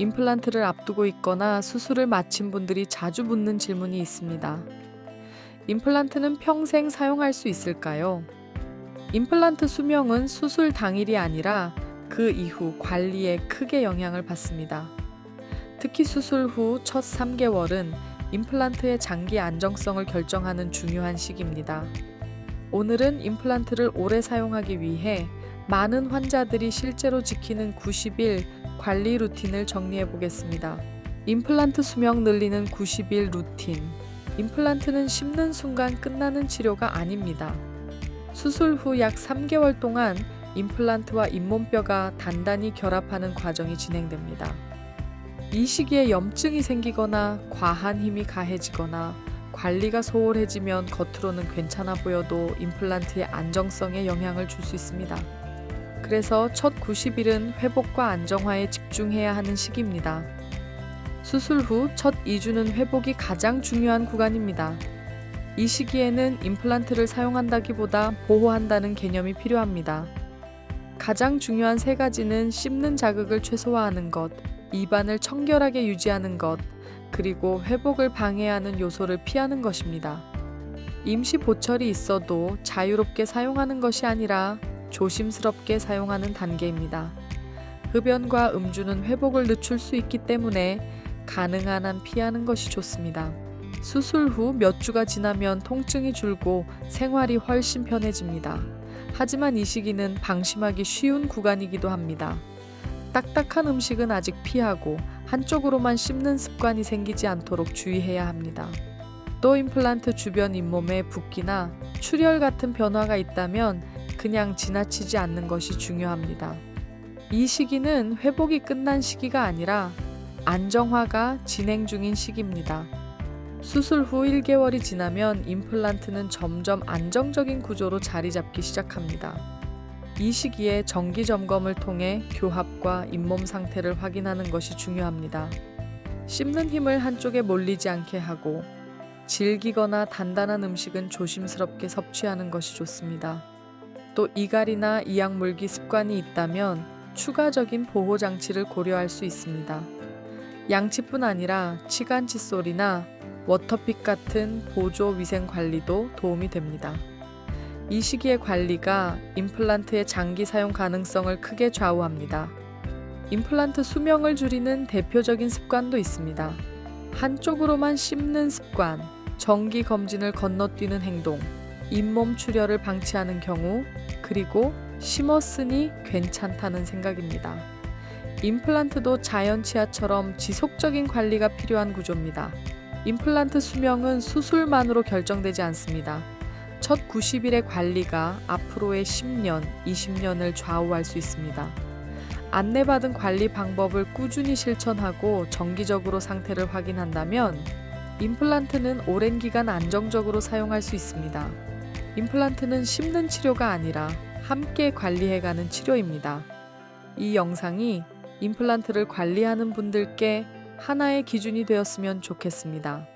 임플란트를 앞두고 있거나 수술을 마친 분들이 자주 묻는 질문이 있습니다. 임플란트는 평생 사용할 수 있을까요? 임플란트 수명은 수술 당일이 아니라 그 이후 관리에 크게 영향을 받습니다. 특히 수술 후 첫 3개월은 임플란트의 장기 안정성을 결정하는 중요한 시기입니다. 오늘은 임플란트를 오래 사용하기 위해 많은 환자들이 실제로 지키는 90일 관리 루틴을 정리해 보겠습니다. 임플란트 수명 늘리는 90일 루틴. 임플란트는 심는 순간 끝나는 치료가 아닙니다. 수술 후 약 3개월 동안 임플란트와 잇몸뼈가 단단히 결합하는 과정이 진행됩니다. 이 시기에 염증이 생기거나 과한 힘이 가해지거나 관리가 소홀해지면 겉으로는 괜찮아 보여도 임플란트의 안정성에 영향을 줄 수 있습니다. 그래서 첫 90일은 회복과 안정화에 집중해야 하는 시기입니다. 수술 후 첫 2주는 회복이 가장 중요한 구간입니다. 이 시기에는 임플란트를 사용한다기보다 보호한다는 개념이 필요합니다. 가장 중요한 세 가지는 씹는 자극을 최소화하는 것, 입안을 청결하게 유지하는 것, 그리고 회복을 방해하는 요소를 피하는 것입니다. 임시 보철이 있어도 자유롭게 사용하는 것이 아니라 조심스럽게 사용하는 단계입니다. 흡연과 음주는 회복을 늦출 수 있기 때문에 가능한 한 피하는 것이 좋습니다. 수술 후 몇 주가 지나면 통증이 줄고 생활이 훨씬 편해집니다. 하지만 이 시기는 방심하기 쉬운 구간이기도 합니다. 딱딱한 음식은 아직 피하고 한쪽으로만 씹는 습관이 생기지 않도록 주의해야 합니다. 또 임플란트 주변 잇몸에 붓기나 출혈 같은 변화가 있다면 그냥 지나치지 않는 것이 중요합니다. 이 시기는 회복이 끝난 시기가 아니라 안정화가 진행 중인 시기입니다. 수술 후 1개월이 지나면 임플란트는 점점 안정적인 구조로 자리 잡기 시작합니다. 이 시기에 정기 점검을 통해 교합과 잇몸 상태를 확인하는 것이 중요합니다. 씹는 힘을 한쪽에 몰리지 않게 하고 질기거나 단단한 음식은 조심스럽게 섭취하는 것이 좋습니다. 또 이갈이나 이약 물기 습관이 있다면 추가적인 보호 장치를 고려할 수 있습니다. 양치뿐 아니라 치간 칫솔이나 워터픽 같은 보조 위생 관리도 도움이 됩니다. 이 시기의 관리가 임플란트의 장기 사용 가능성을 크게 좌우합니다. 임플란트 수명을 줄이는 대표적인 습관도 있습니다. 한쪽으로만 씹는 습관, 정기 검진을 건너뛰는 행동, 잇몸 출혈을 방치하는 경우, 그리고 심었으니 괜찮다는 생각입니다. 임플란트도 자연 치아처럼 지속적인 관리가 필요한 구조입니다. 임플란트 수명은 수술만으로 결정되지 않습니다. 첫 90일의 관리가 앞으로의 10년, 20년을 좌우할 수 있습니다. 안내받은 관리 방법을 꾸준히 실천하고 정기적으로 상태를 확인한다면 임플란트는 오랜 기간 안정적으로 사용할 수 있습니다. 임플란트는 씹는 치료가 아니라 함께 관리해가는 치료입니다. 이 영상이 임플란트를 관리하는 분들께 하나의 기준이 되었으면 좋겠습니다.